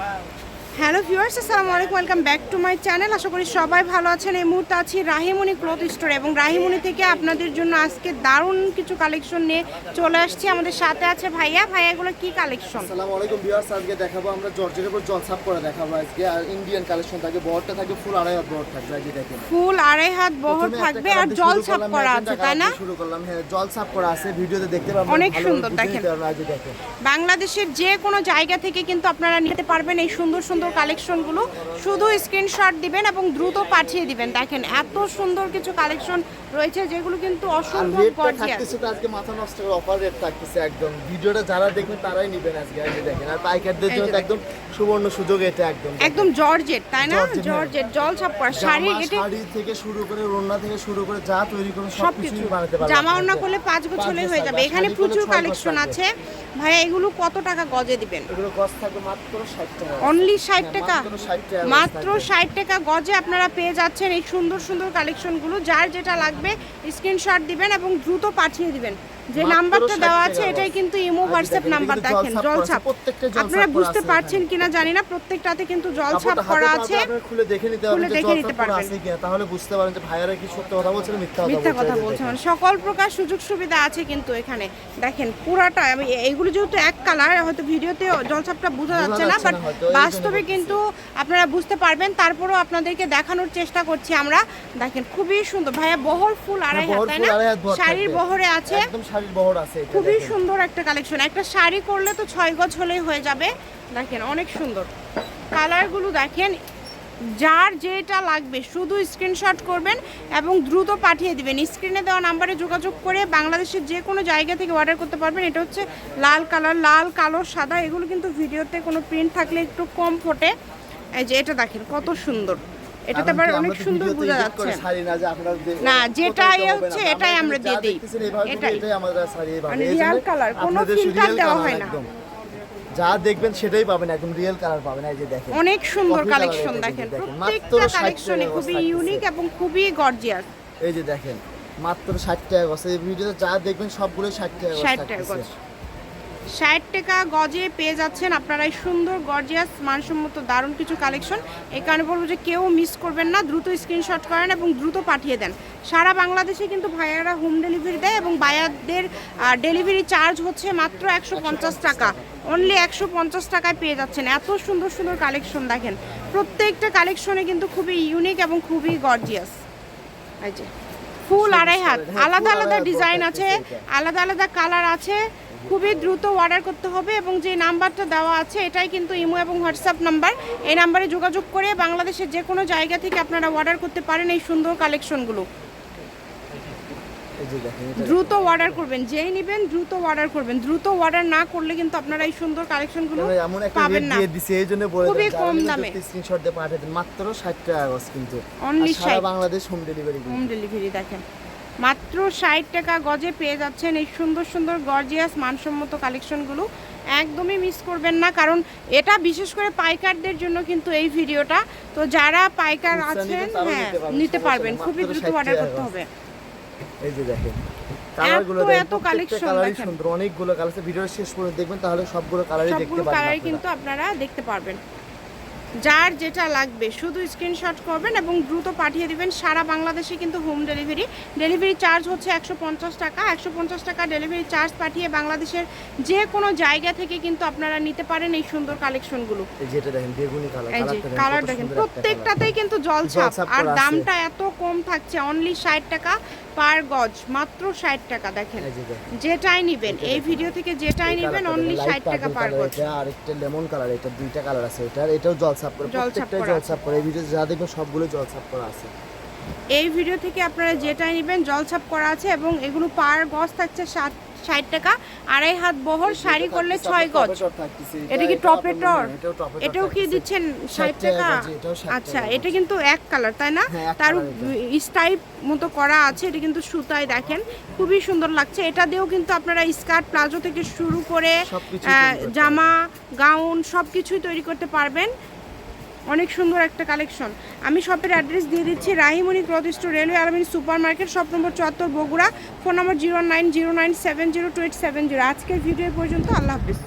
wow. Hello viewers আসসালামু আলাইকুম welcome back to my channel. আশা করি সবাই ভালো আছেন। এই মুহূর্তে আছি রাহিমণি ক্লথ স্টোর এবং রাহিমণি থেকে আপনাদের জন্য আজকে দারুণ কিছু কালেকশন নিয়ে চলে আসছি। আমাদের সাথে আছে ভাইয়া। ভাইয়া এগুলো কি কালেকশন আসসালামু আলাইকুম ভিউয়ার্স আজকে দেখাবো আমরা জর্জের উপর জলছাপ করে দেখাবো আজকে। আর ইন্ডিয়ান কালেকশন থাকে বহরটা থাকে ফুল আড়াই হাত বহর থাকবে আজকে দেখেন। ফুল আড়াই হাত বহর থাকবে আর জল ছাপ করা আছে তাই না? শুরু করলাম। হ্যাঁ জল ছাপ করা আছে ভিডিওতে দেখতে পাবেন অনেক সুন্দর, দেখেন। বাংলাদেশের যে কোনো জায়গা থেকে কিন্তু আপনারা নিতে পারবেন এই সুন্দর সুন্দর কালেকশনগুলো শুধু স্ক্রিনশট দিবেন এবং দ্রুত পাঠিয়ে দিবেন। দেখেন এত সুন্দর কিছু কালেকশন রয়েছে যেগুলো কিন্তু অসম্ভব গর্জিয়াস আজকে মাথা নষ্ট করে অফার রেট থাকতেছে একদম। ভিডিওটা যারা দেখবেন তারাই নেবেন আজকে আজকে দেখেন। আর পাইকারদের জন্য একদম সুবর্ণ সুযোগ এটা একদম। একদম জর্জেট তাই না? জর্জেট, হ্যাঁ। জল ছাপ করা শাড়ি জামা, এটা শাড়ি থেকে শুরু করে রোনা থেকে শুরু করে যা তৈরি সব সবকিছু। বানাতে পারবেন জামা ওড়না করলে পাঁচ বছর হয়ে যাবে। এখানে প্রচুর কালেকশন আছে। ভাইয়া এগুলো কত টাকা গজে দিবেন? এগুলো কস্ট থাকবে মাত্র 60 টাকা। অনলি ষাট হ্যাঁ, টাকা? মাত্র 60 টাকা মাত্র থাকবে। ষাট টাকা গজে আপনারা পেয়ে যাচ্ছেন এই সুন্দর সুন্দর কালেকশনগুলো যার যেটা লাগবে স্ক্রিনশট দিবেন এবং দ্রুত পাঠিয়ে দিবেন। যে নাম্বারটা দেওয়া আছে এটাই কিন্তু ইমো হোয়াটসঅ্যাপ নাম্বার দেখেন জলছাপ আপনারা বুঝতে পারছেন কিনা জানি না প্রত্যেকটাতে কিন্তু জল ছাপ করা আছে। আপনারা খুলে দেখে নিতে পারবেন দেখে নিতে পারবেন। তাহলে বুঝতে পারেন যে ভাইয়ারা কি সত্য কথা বলছে না মিথ্যা কথা মিথ্যা কথা এই যে বলছে দেখেন। মানে সকল প্রকার সুযোগ সুবিধা আছে কিন্তু এখানে। দেখেন পুরাটা আমি এইগুলো যেহেতু এক কালার হয়তো ভিডিওতে জলছাপটা বোঝা যাচ্ছে না বাট বাস্তবে কিন্তু আপনারা বুঝতে পারবেন। তারপরেও আপনাদেরকে দেখানোর চেষ্টা করছি আমরা। দেখেন খুবই সুন্দর। ভাইয়া বহর ফুল আড়াই হ্যাঁ, হাত তাই না? আড়াই শাড়ির বহরে আছে। একদম শাড়ির বহর আছে খুবই সুন্দর একটা কালেকশন একটা শাড়ি করলে তো ছয় গজ হলেই হয়ে যাবে। দেখেন অনেক সুন্দর। কালারগুলো দেখেন যার যেটা লাগবে শুধু স্ক্রিনশট করবেন এবং দ্রুত পাঠিয়ে দিবেন। স্ক্রিনে দেওয়া নাম্বারে যোগাযোগ করে বাংলাদেশের যে কোনো জায়গা থেকে অর্ডার করতে পারবেন। এটা হচ্ছে লাল কালার লাল কালো সাদা। এগুলো কিন্তু ভিডিওতে কোনো প্রিন্ট থাকলে একটু কম ফোটে। এই যে এটা দেখেন কত সুন্দর। এটাতে আবার অনেক সুন্দর বোঝা যাচ্ছে না যে আপনারা দে- না, কোথাও যেটাই তো হবে হচ্ছে এটাই আমরা দিয়ে দিই। এটাই। মানে real color, কোনো real দেওয়া হয় না। যা দেখবেন সেটাই পাবেন একদম রিয়েল কালার পাবেন এই যে দেখেন অনেক সুন্দর কালেকশন দেখেন। প্রত্যেকটা 60 কালেকশনে খুবই ইউনিক এবং খুবই গর্জিয়াস এই যে দেখেন মাত্র ষাট টাকা গছ এই ভিডিওতে যা দেখবেন সবগুলো ষাট টাকা গছ 60 টাকা থাকতেছে। ষাট টাকা গজে পেয়ে যাচ্ছেন আপনারা। এই সুন্দর গর্জিয়াস মানসম্মত দারুণ কিছু কালেকশন এই কারণে বলব যে কেউ মিস করবেন না দ্রুত স্ক্রিনশট করেন এবং দ্রুত পাঠিয়ে দেন। সারা বাংলাদেশে কিন্তু ভাইয়ারা হোম ডেলিভারি দেয় এবং বায়ারদের ডেলিভারি চার্জ হচ্ছে মাত্র একশো পঞ্চাশ টাকা। অনলি একশো পঞ্চাশ টাকায় পেয়ে যাচ্ছেন। এত সুন্দর সুন্দর কালেকশন দেখেন। প্রত্যেকটা কালেকশনে কিন্তু খুবই ইউনিক এবং খুবই গর্জিয়াস এই যে ফুল আড়াই হাত। আলাদা আলাদা ডিজাইন আছে আলাদা আলাদা কালার আছে। খুবই দ্রুত অর্ডার করতে হবে এবং যে নাম্বারটা দেওয়া আছে এটাই কিন্তু ইমো এবং হোয়াটসঅ্যাপ নাম্বার। এই নাম্বারে যোগাযোগ করে বাংলাদেশের যে কোনো জায়গা থেকে আপনারা অর্ডার করতে পারেন এই সুন্দর কালেকশনগুলো দ্রুত অর্ডার করবেন যেই নেবেন দ্রুত অর্ডার করবেন। দ্রুত অর্ডার না করলে কিন্তু আপনারা এই সুন্দর কালেকশনগুলো পাবেন না। দিছে এই জন্য বলে খুবই কম দামে। স্ক্রিনশট দিয়ে দেন মাত্র ষাট টাকা গছ কিন্তু। আর সারা Bangladesh home delivery home delivery দেখেন। মাত্র ষাট টাকা গজে পেয়ে যাচ্ছেন এই সুন্দর সুন্দর গর্জিয়াস মানসম্মত কালেকশনগুলো। একদমই মিস করবেন না কারণ এটা বিশেষ করে পাইকারদের জন্য কিন্তু এই ভিডিওটা। তো যারা পাইকার আছেন হ্যাঁ নিতে পারবেন, খুবই দ্রুত অর্ডার করতে হবে। এই যে দেখেন কালারগুলো এত প্রত্যেকটা দেখেন। সুন্দর অনেকগুলো কালার আছে ভিডিওর শেষ পর্যন্ত দেখবেন তাহলে সবগুলো কালারই দেখতে সবগুলো পারবেন কালারই কিন্তু আপনারা দেখতে পারবেন। যার যেটা লাগবে শুধু স্ক্রিনশট করবেন এবং দ্রুত পাঠিয়ে দিবেন। সারা বাংলাদেশে কিন্তু হোম ডেলিভারি ডেলিভারি চার্জ হচ্ছে একশো পঞ্চাশ টাকা। একশো পঞ্চাশ টাকা ডেলিভারি চার্জ পাঠিয়ে বাংলাদেশের যে কোনো জায়গা থেকে কিন্তু আপনারা নিতে পারেন এই সুন্দর কালেকশনগুলো এই কালার যে কালার দেখেন। প্রত্যেকটাতেই কিন্তু জল ছাপ জলছাপ আর দামটা এত কম থাকছে অনলি ষাট টাকা পার গজ মাত্র ষাট টাকা দেখেন। যেটাই নিবেন এই ভিডিও থেকে যেটাই নিবেন অনলি ষাট টাকা পার গজ। আর একটা লেমন কালার এটা দুইটা কালার আছে। এটার এটাও জল জলছাপ করা জল আছে। ছাপ করে। এই ভিডিওতে যা দেখবেন সবগুলো জল ছাপ করা আছে। এই ভিডিও থেকে আপনারা যেটাই নেবেন জলছাপ করা আছে এবং এগুলো পার গজ থাকছে সাত ষাট টাকা। আড়াই হাত বহর শাড়ি করলে ছয় গজ। এটা কি এটাও কি দিচ্ছেন ষাট টাকা আচ্ছা এটা কিন্তু এক কালার তাই না? হ্যাঁ, তার স্টাইপ মতো করা আছে এটা কিন্তু সুতায় দেখেন। খুবই সুন্দর লাগছে। এটা দিয়েও কিন্তু আপনারা স্কার্ট প্লাজো থেকে শুরু করে জামা গাউন সব কিছুই তৈরি করতে পারবেন। অনেক সুন্দর একটা কালেকশন। আমি শপের অ্যাড্রেস দিয়ে দিচ্ছি Rahimoni cloth store, railway Alamin super market shop number চুয়াত্তর, Bogura, phone number zero nine zero nine seven zero two eight seven zero. আজকের ভিডিও পর্যন্ত, আল্লাহ হাফিজ।